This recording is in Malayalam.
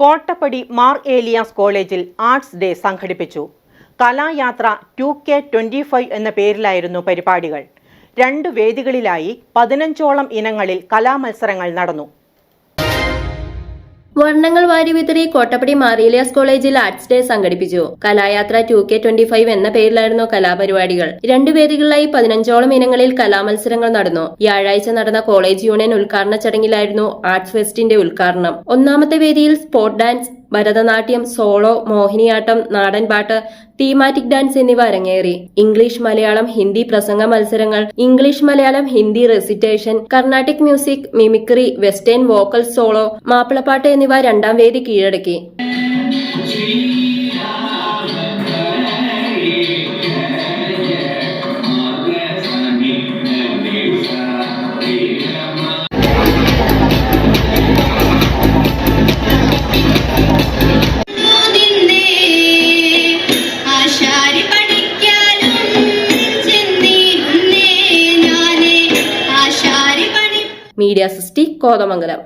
കോട്ടപ്പടി മാർ ഏലിയാസ് കോളേജിൽ ആർട്സ് ഡേ സംഘടിപ്പിച്ചു. Kalayathra two K twenty five എന്ന പേരിലായിരുന്നു പരിപാടികൾ. രണ്ട് വേദികളിലായി പതിനഞ്ചോളം ഇനങ്ങളിൽ കലാമത്സരങ്ങൾ നടന്നു. വർണങ്ങൾ വാരി വിതറി കോട്ടപ്പടി മാറിയിലിയാസ് കോളേജിൽ ആർട്സ് ഡേ സംഘടിപ്പിച്ചു. Kalayathra two K twenty five എന്ന പേരിലായിരുന്നു കലാപരിപാടികൾ. രണ്ടു വേദികളിലായി പതിനഞ്ചോളം ഇനങ്ങളിൽ കലാമത്സരങ്ങൾ നടന്നു. വ്യാഴാഴ്ച നടന്ന കോളേജ് യൂണിയൻ ഉദ്ഘാടന ചടങ്ങിലായിരുന്നു ആർട്സ് ഫെസ്റ്റിന്റെ ഉദ്ഘാടനം. ഒന്നാമത്തെ വേദിയിൽ sport dance Bharatanatyam solo Mohiniyattam നാടൻപാട്ട് തീമാറ്റിക് ഡാൻസ് എന്നിവ അരങ്ങേറി. ഇംഗ്ലീഷ് മലയാളം ഹിന്ദി പ്രസംഗ മത്സരങ്ങൾ English Malayalam Hindi recitation Carnatic music mimicry western vocal solo Mappilappattu എന്നിവ രണ്ടാം വേദി കീഴടക്കി. Media sixty Kothamangalam